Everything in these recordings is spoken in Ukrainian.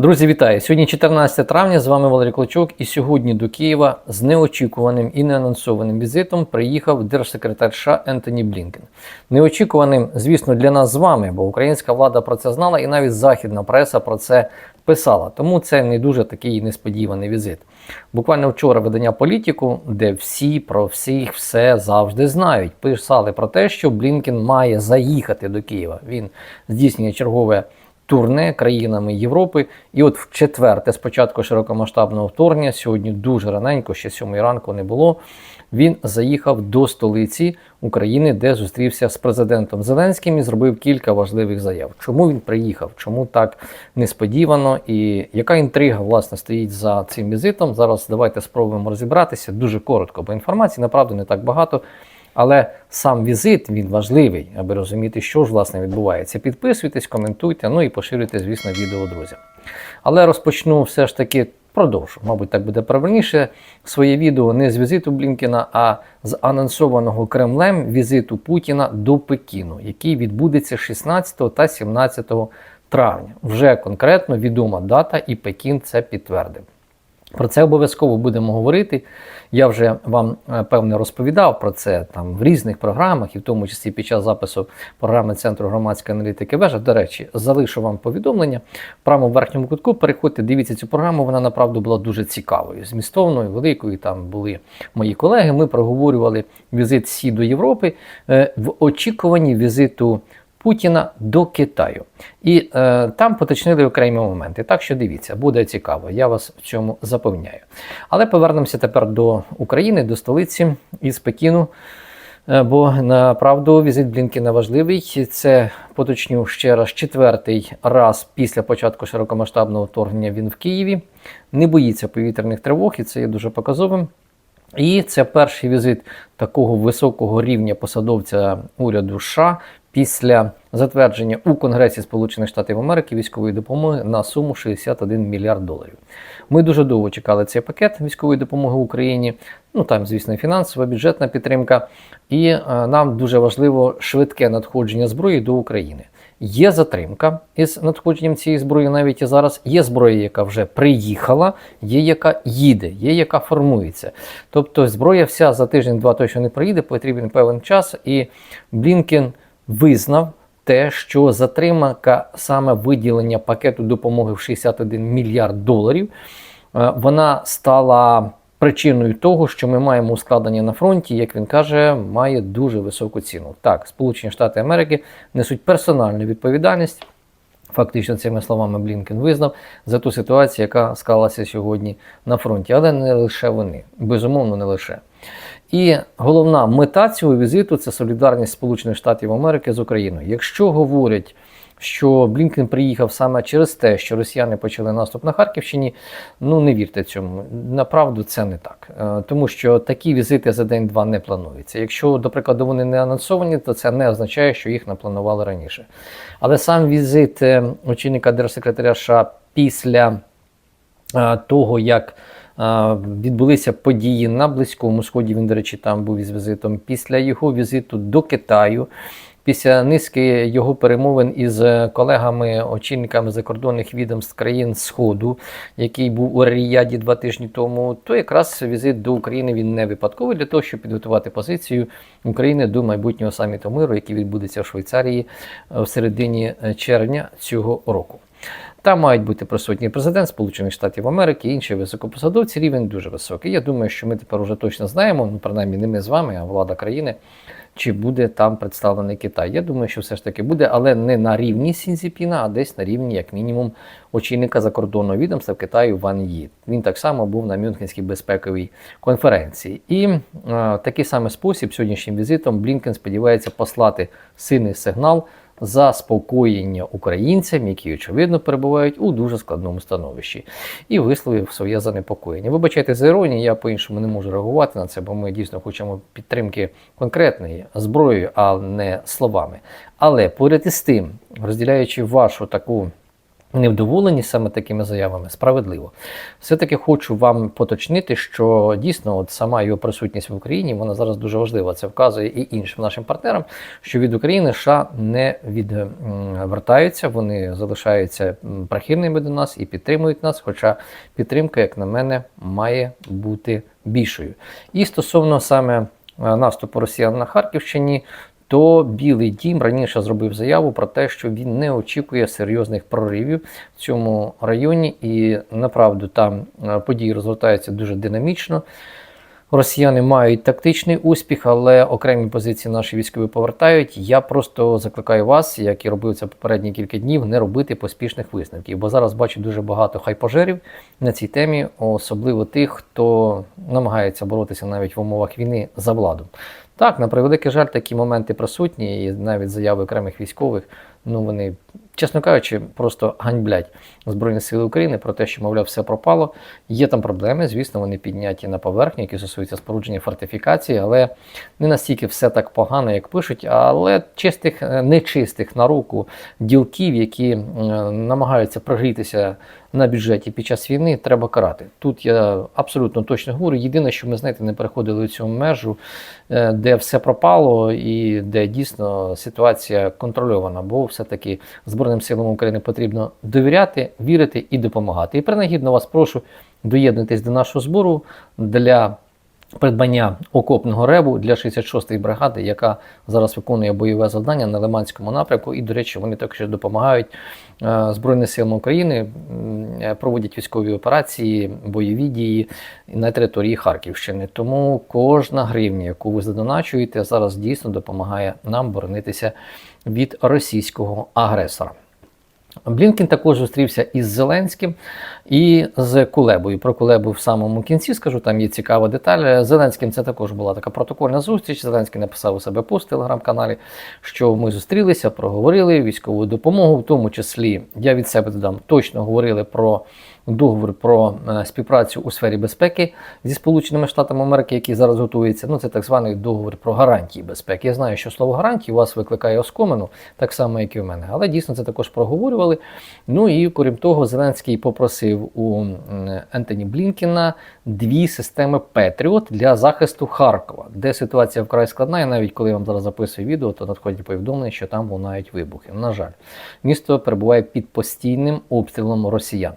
Друзі, вітаю! Сьогодні 14 травня. З вами Валерій Клочок. І сьогодні до Києва з неочікуваним і неанонсованим візитом приїхав держсекретар США Ентоні Блінкен. Неочікуваним, звісно, для нас з вами, бо українська влада про це знала, і навіть західна преса про це писала. Тому це не дуже такий несподіваний візит. Буквально вчора видання політику, де всі про всіх все завжди знають. Писали про те, що Блінкен має заїхати до Києва. Він здійснює чергове турне країнами Європи. І от в четверте, спочатку широкомасштабного вторгнення, сьогодні дуже раненько, ще сьомої ранку не було. Він заїхав до столиці України, де зустрівся з президентом Зеленським і зробив кілька важливих заяв. Чому він приїхав? Чому так несподівано? І яка інтрига власне стоїть за цим візитом? Зараз давайте спробуємо розібратися дуже коротко, бо інформації направду не так багато. Але сам візит він важливий, аби розуміти, що ж власне відбувається. Підписуйтесь, коментуйте, ну і поширюйте, звісно, відео друзям. Але розпочну все ж таки продовжу. Мабуть, так буде правильніше своє відео не з візиту Блінкена, а з анонсованого Кремлем візиту Путіна до Пекіну, який відбудеться 16 та 17 травня. Вже конкретно відома дата, і Пекін це підтвердив. Про це обов'язково будемо говорити. Я вже вам е, певне розповідав про це там в різних програмах, і в тому числі під час запису програми Центру громадської аналітики вежа. До речі, залишу вам повідомлення. В правому верхньому кутку переходьте, дивіться цю програму. Вона направду була дуже цікавою, змістовною, великою. Там були мої колеги. Ми проговорювали візит Сі до Європи е, в очікуванні візиту. Путіна до Китаю. І е, там поточнили окремі моменти. Так що дивіться, буде цікаво, я вас в цьому запевняю. Але повернемося тепер до України, до столиці із Пекіну. Е, бо направду візит Блінкена важливий. Це поточню ще раз четвертий раз після початку широкомасштабного вторгнення він в Києві. Не боїться повітряних тривог, і це є дуже показовим. І це перший візит такого високого рівня посадовця уряду США після затвердження у Конгресі Сполучених Штатів Америки військової допомоги на суму 61 мільярд доларів. Ми дуже довго чекали цей пакет військової допомоги Україні. Ну там, звісно, фінансова бюджетна підтримка, і е, нам дуже важливо швидке надходження зброї до України. Є затримка із надходженням цієї зброї навіть і зараз. Є зброя, яка вже приїхала, є яка їде, є яка формується. Тобто зброя вся за тиждень-два точно не приїде, потрібен певний час, і Блінкен визнав те, що затримка саме виділення пакету допомоги в 61 мільярд доларів, е, вона стала причиною того, що ми маємо ускладнення на фронті, як він каже, має дуже високу ціну. Так, Сполучені Штати Америки несуть персональну відповідальність. Фактично, цими словами Блінкен визнав за ту ситуацію, яка склалася сьогодні на фронті. Але не лише вони, безумовно, не лише. І головна мета цього візиту це солідарність Сполучених Штатів Америки з Україною. Якщо говорять, що Блінкен приїхав саме через те, що росіяни почали наступ на Харківщині, ну не вірте цьому. Направду це не так. Е, тому що такі візити за день-два не плануються. Якщо, до прикладу, вони не анонсовані, то це не означає, що їх не планували раніше. Але сам візит е, очільника держсекретаря США після е, того, як Відбулися події на Близькому Сході. Він, до речі, там був із візитом. Після його візиту до Китаю, після низки його перемовин із колегами, очільниками закордонних відомств країн Сходу, який був у Ріяді два тижні тому, то якраз візит до України він не випадковий для того, щоб підготувати позицію України до майбутнього саміту миру, який відбудеться в Швейцарії в середині червня цього року. Там мають бути присутні президент Сполучених Штатів Америки, інші високопосадовці. Рівень дуже високий. Я думаю, що ми тепер уже точно знаємо, ну принаймні не ми з вами, а влада країни, чи буде там представлений Китай. Я думаю, що все ж таки буде, але не на рівні Сінзіпіна, а десь на рівні, як мінімум, очільника закордонного відомства в Китаю Ван Ї. Він так само був на Мюнхенській безпековій конференції. І е, такий самий спосіб сьогоднішнім візитом Блінкен сподівається послати сильний сигнал заспокоєння українцям, які очевидно перебувають у дуже складному становищі, і висловив своє занепокоєння. Вибачайте за іронію, я по-іншому не можу реагувати на це, бо ми дійсно хочемо підтримки конкретної зброєю, а не словами. Але поряд із тим, розділяючи вашу таку невдоволені саме такими заявами, справедливо. Все-таки хочу вам поточнити, що дійсно от сама його присутність в Україні вона зараз дуже важлива. Це вказує і іншим нашим партнерам, що від України США не відвертаються, вони залишаються прихильними до нас і підтримують нас. Хоча підтримка, як на мене, має бути більшою. І стосовно саме е, наступу росіян на Харківщині, то Білий Дім раніше зробив заяву про те, що він не очікує серйозних проривів в цьому районі, і направду там е, події розгортаються дуже динамічно. Росіяни мають тактичний успіх, але окремі позиції наші військові повертають. Я просто закликаю вас, як і робив це попередні кілька днів, не робити поспішних висновків. Бо зараз бачу дуже багато хайпожерів на цій темі, особливо тих, хто намагається боротися навіть в умовах війни за владу. Так, на превеликий жаль, такі моменти присутні, і навіть заяви окремих військових, ну вони, чесно кажучи, просто ганьблять Збройні Сили України про те, що, мовляв, все пропало. Є там проблеми, звісно, вони підняті на поверхню, які стосуються спорудження фортифікації, але не настільки все так погано, як пишуть, але чистих, е, нечистих на руку ділків, які намагаються прогрітися на бюджеті під час війни, треба карати. Тут я абсолютно точно говорю. Єдине, що ми знаєте, не переходили цю межу, е, де все пропало і де дійсно ситуація контрольована, бо все-таки Збройним силам України потрібно довіряти, вірити і допомагати. І принагідно вас прошу доєднатись до нашого збору для придбання окопного ребу для 66-ї бригади, яка зараз виконує бойове завдання на Лиманському напрямку. І, до речі, вони також допомагають е, Збройним силам України, е, проводять військові операції, бойові дії на території Харківщини. Тому кожна гривня, яку ви задоначуєте, зараз дійсно допомагає нам боронитися від російського агресора. Блінкін також зустрівся із Зеленським і з Кулебою. Про Кулебу в самому кінці скажу, там є цікава деталь. Зеленським це також була така протокольна зустріч. Зеленський написав у себе пост в телеграм-каналі, що ми зустрілися, проговорили військову допомогу, в тому числі я від себе додам, точно говорили про договір про е, співпрацю у сфері безпеки зі Сполученими Штатами Америки, який зараз готується. Ну, це так званий договір про гарантії безпеки. Я знаю, що слово гарантії у вас викликає оскомину, так само, як і в мене. Але дійсно це також проговорювали. Ну і крім того, Зеленський попросив у Ентоні Блінкіна дві системи Петріот для захисту Харкова, де ситуація вкрай складна. І навіть коли я вам зараз записую відео, то надходять повідомлення, що там лунають вибухи. На жаль, місто перебуває під постійним обстрілом росіян.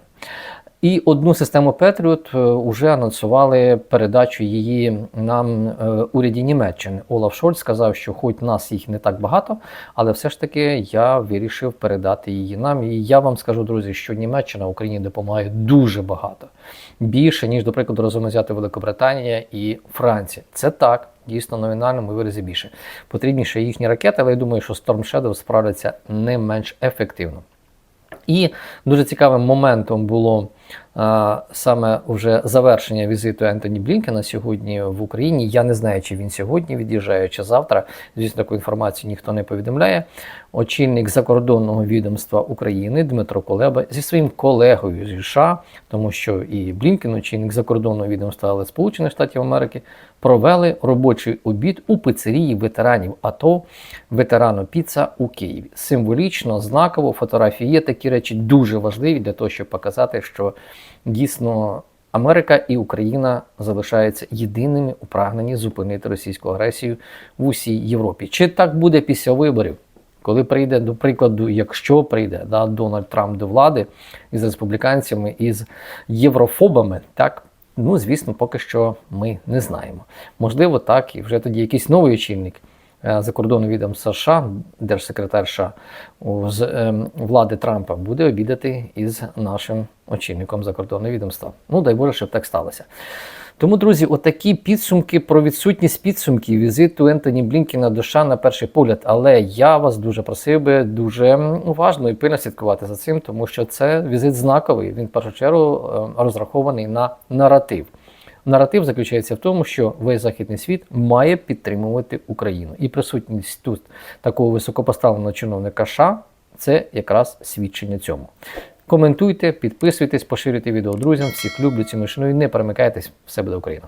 І одну систему Петріот вже анонсували передачу її нам е, уряді Німеччини. Олаф Шольц сказав, що хоч нас їх не так багато, але все ж таки я вирішив передати її нам. І я вам скажу, друзі, що Німеччина Україні допомагає дуже багато більше, ніж, до прикладу, разом взяти Великобританія і Франція. Це так. Дійсно, номінальному виразі більше. Потрібніше їхні ракети, але я думаю, що Storm Shadow справляться не менш ефективно. І дуже цікавим моментом було саме вже завершення візиту Ентоні Блінкена сьогодні в Україні. Я не знаю, чи він сьогодні від'їжджає, чи завтра. Звісно, таку інформацію ніхто не повідомляє. Очільник закордонного відомства України Дмитро Колеба зі своїм колегою зі США, тому що і Блінкен, очільник закордонного відомства, але Сполучених Штатів Америки, провели робочий обід у пицерії ветеранів АТО ветерану Піца у Києві. Символічно, знаково, фотографії є такі речі дуже важливі для того, щоб показати, що дійсно Америка і Україна залишаються єдиними у прагненні зупинити російську агресію в усій Європі. Чи так буде після виборів? Коли прийде, до прикладу, якщо прийде да, Дональд Трамп до влади із республіканцями, із єврофобами, так ну звісно, поки що ми не знаємо. Можливо, так, і вже тоді якийсь новий очільник закордонного відомства США, держсекретар США з е, влади Трампа, буде обідати із нашим очільником закордонного відомства. Ну, дай Боже, щоб так сталося. Тому, друзі, отакі підсумки про відсутність підсумків візиту Ентоні Блінкіна до США на перший погляд. Але я вас дуже просив би дуже уважно і пильно слідкувати за цим, тому що це візит знаковий. Він в першу чергу е, розрахований на наратив. Наратив заключається в тому, що весь західний світ має підтримувати Україну. І присутність тут такого високопоставленого чиновника США це якраз свідчення цьому. Коментуйте, підписуйтесь, поширюйте відео друзям. Всіх люблю, ціную, шаную. Не перемикайтесь, все буде Україна.